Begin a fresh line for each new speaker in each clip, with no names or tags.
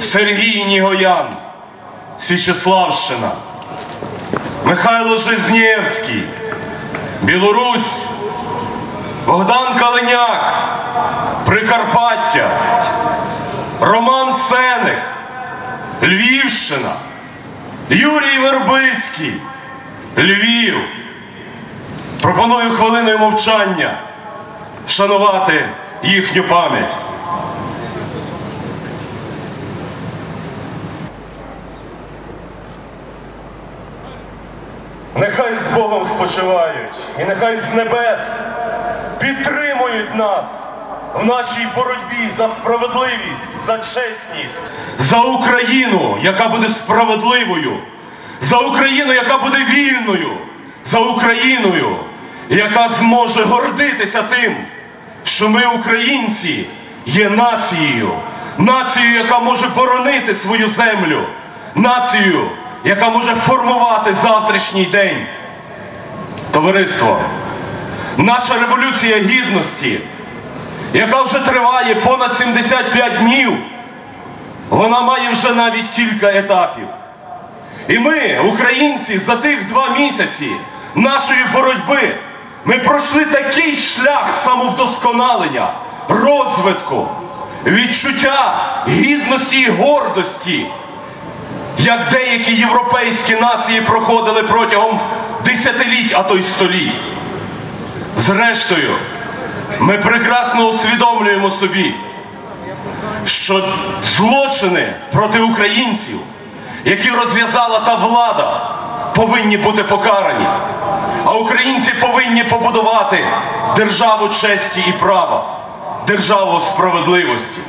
Сергій Нігоян, Січеславщина, Михайло Жизнєвський, Білорусь, Богдан Калиняк, Прикарпаття, Роман Сеник, Львівщина, Юрій Вербицький, Львів. Пропоную хвилиною мовчання вшанувати їхню пам'ять. Нехай з Богом спочивають, і нехай з небес підтримують нас в нашій боротьбі за справедливість, за чесність, за Україну, яка буде справедливою, за Україну, яка буде вільною, за Україною, яка зможе гордитися тим, що ми, українці, є нацією, нацією, яка може боронити свою землю, нацією, яка може формувати завтрашній день. Товариство, наша революція гідності, яка вже триває понад 75 днів, вона має вже навіть кілька етапів. І ми, українці, за тих два місяці нашої боротьби, ми пройшли такий шлях самовдосконалення, розвитку, відчуття гідності і гордості, як деякі європейські нації проходили протягом десятиліть, а то й століть. Зрештою, ми прекрасно усвідомлюємо собі, що злочини проти українців, які розв'язала та влада, повинні бути покарані. А українці повинні побудувати державу честі і права, державу справедливості.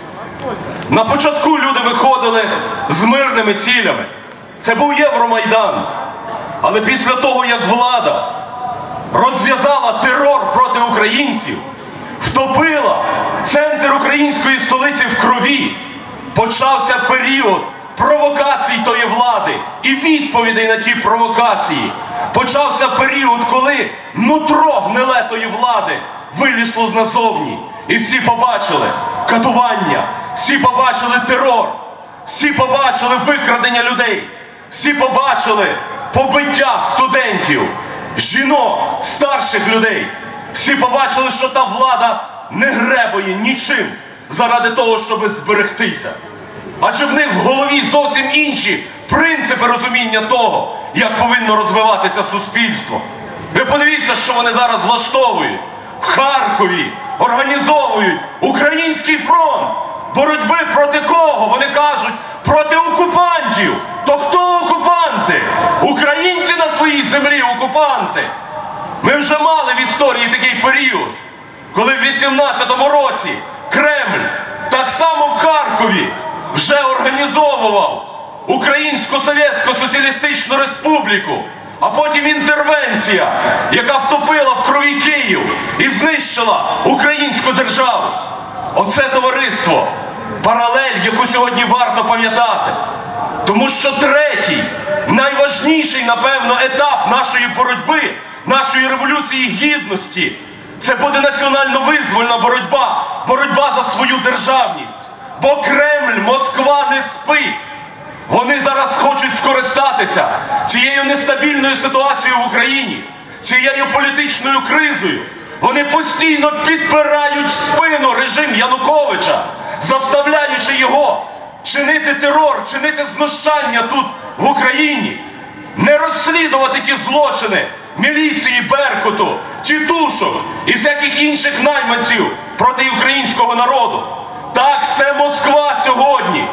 На початку люди виходили з мирними цілями. Це був Євромайдан. Але після того, як влада розв'язала терор проти українців, втопила центр української столиці в крові, почався період провокацій тої влади і відповідей на ті провокації. Почався період, коли нутро гниле тої влади вилізло назовні. І всі побачили катування, всі побачили терор, всі побачили викрадення людей, всі побачили побиття студентів, жінок, старших людей. Всі побачили, що та влада не гребує нічим заради того, щоб зберегтися. Адже в них в голові зовсім інші принципи розуміння того, як повинно розвиватися суспільство. Ви подивіться, що вони зараз влаштовують в Харкові, організовують український фронт боротьби проти кого? Вони кажуть проти окупантів. То хто окупанти? Українці на своїй землі окупанти. Ми вже мали в історії такий період, коли в 18-му році Кремль так само в Харкові вже організовував Українську Совєтську Соціалістичну Республіку, а потім інтервенція, яка втопила в крові Київ і знищила українську державу. Оце товариство, паралель, яку сьогодні варто пам'ятати. Тому що третій, найважніший, напевно, етап нашої боротьби, нашої революції гідності це буде національно-визвольна боротьба, боротьба за свою державність. Бо Кремль, Москва не спить. Вони зараз хочуть скористатися цією нестабільною ситуацією в Україні, цією політичною кризою. Вони постійно підпирають спину режим Януковича, заставляючи його чинити терор, чинити знущання тут в Україні, не розслідувати ті злочини міліції, Беркуту, тітушок і всяких інших найманців проти українського народу. Так, це Москва сьогодні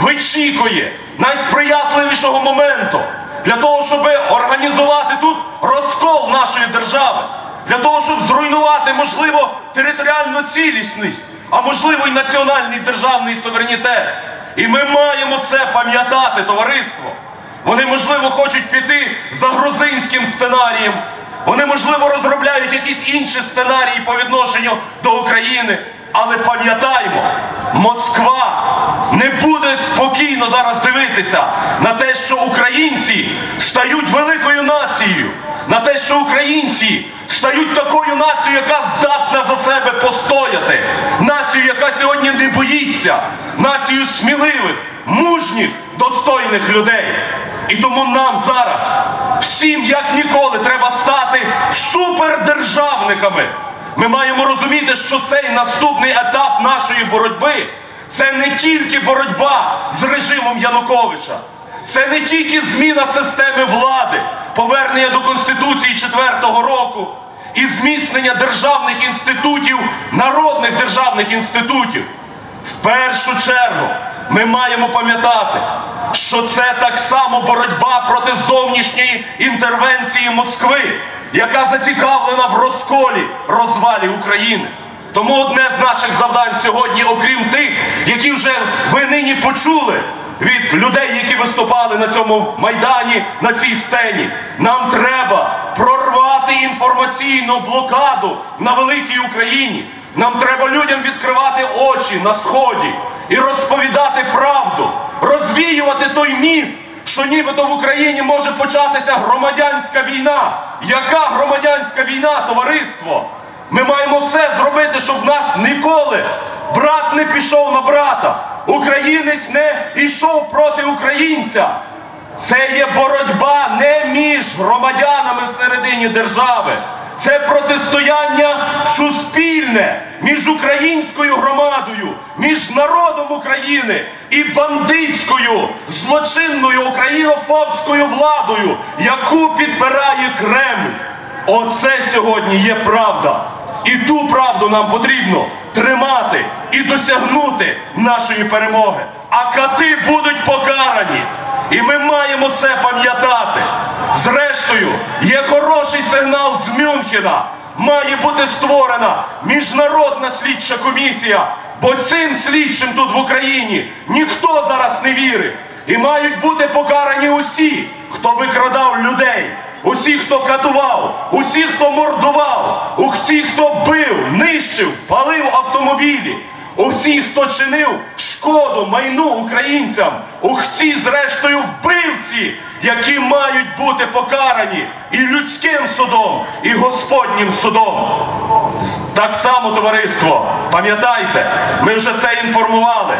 вичікує найсприятливішого моменту для того, щоб організувати тут розкол нашої держави, для того, щоб зруйнувати, можливо, територіальну цілісність, а можливо і національний державний суверенітет. І ми маємо це пам'ятати, товариство. Вони, можливо, хочуть піти за грузинським сценарієм. Вони, можливо, розробляють якісь інші сценарії по відношенню до України. Але пам'ятаймо, Москва не буде спокійно зараз дивитися на те, що українці стають великою нацією, на те, що українці стають такою нацією, яка здатна за себе постояти, нацією, яка сьогодні не боїться, націю сміливих, мужніх, достойних людей. І тому нам зараз всім як ніколи треба стати супердержавниками. Ми маємо розуміти, що цей наступний етап нашої боротьби це не тільки боротьба з режимом Януковича, це не тільки зміна системи влади, 4-го року і зміцнення державних інститутів, народних державних інститутів. В першу чергу ми маємо пам'ятати, що це так само боротьба проти зовнішньої інтервенції Москви, яка зацікавлена в розколі, розвалі України. Тому одне з наших завдань сьогодні, окрім тих, які вже ви нині почули від людей, які виступали на цьому майдані, на цій сцені, нам треба прорвати інформаційну блокаду на великій Україні. Нам треба людям відкривати очі на сході і розповідати правду, розвіювати той міф, що нібито в Україні може початися громадянська війна. Яка громадянська війна, товариство? Ми маємо все зробити, щоб нас ніколи брат не пішов на брата, українець не йшов проти українця. Це є боротьба не між громадянами всередині держави. Це протистояння суспільне між українською громадою, між народом України і бандитською злочинною українофобською владою, яку підпирає Кремль. Оце сьогодні є правда. І ту правду нам потрібно тримати і досягнути нашої перемоги. А кати будуть покарані. І ми маємо це пам'ятати. Зрештою, є хороший сигнал з Мюнхена. Має бути створена міжнародна слідча комісія, бо цим слідчим тут в Україні ніхто зараз не вірить. І мають бути покарані усі, хто викрадав людей, усі, хто катував, усі, хто мордував, усі, хто бив, нищив, палив автомобілі. Усі, хто чинив шкоду майну українцям, усі, зрештою, вбивці, які мають бути покарані і людським судом, і Господнім судом. Так само, товариство, пам'ятайте, ми вже це інформували.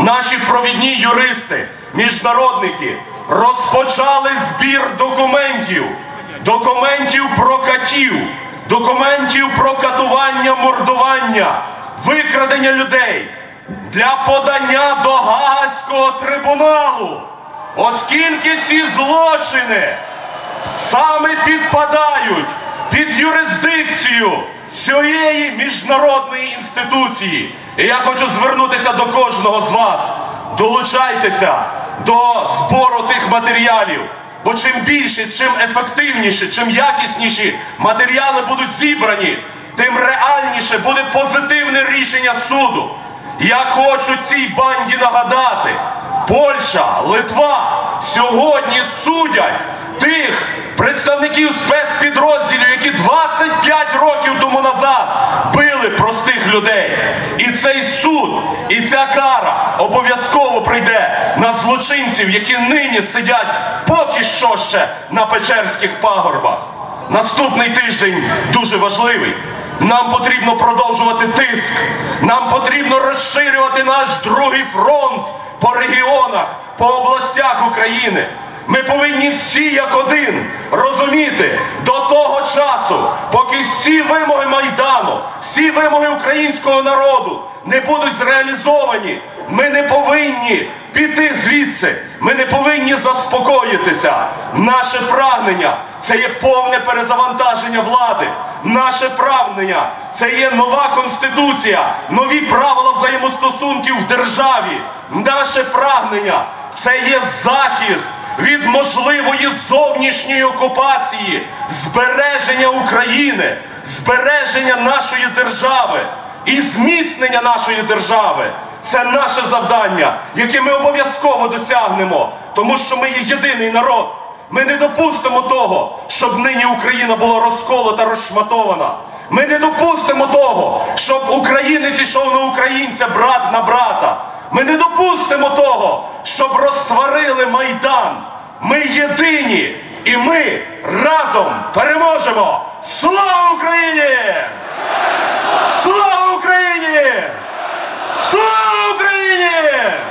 Наші провідні юристи, міжнародники розпочали збір документів, документів про катів, документів про катування, мордування викрадення людей для подання до Гаазького трибуналу, оскільки ці злочини саме підпадають під юрисдикцію цієї міжнародної інституції. І я хочу звернутися до кожного з вас. Долучайтеся до збору тих матеріалів. Бо чим більше, чим ефективніше, чим якісніші матеріали будуть зібрані, тим реальніше буде позитивне рішення суду. Я хочу цій банді нагадати: Польща, Литва сьогодні судять тих представників спецпідрозділів, які 25 років тому назад били простих людей. І цей суд, і ця кара обов'язково прийде на злочинців, які нині сидять поки що ще на Печерських пагорбах. Наступний тиждень дуже важливий. Нам потрібно продовжувати тиск. Нам потрібно розширювати наш другий фронт по регіонах, по областях України. Ми повинні всі як один розуміти до того часу, поки всі вимоги Майдану, всі вимоги українського народу не будуть зреалізовані. Ми не повинні піти звідси. Ми не повинні заспокоїтися. Наше прагнення це є повне перезавантаження влади. Наше прагнення це є нова конституція, нові правила взаємостосунків в державі. Наше прагнення це є захист від можливої зовнішньої окупації, збереження України, збереження нашої держави і зміцнення нашої держави. Це наше завдання, яке ми обов'язково досягнемо, тому що ми є єдиний народ. Ми не допустимо того, щоб нині Україна була розколота, розшматована. Ми не допустимо того, щоб українець йшов на українця, брат на брата. Ми не допустимо того, щоб розсварили Майдан. Ми єдині і ми разом переможемо. Слава Україні! Слава Україні! Слава Україні! Героям!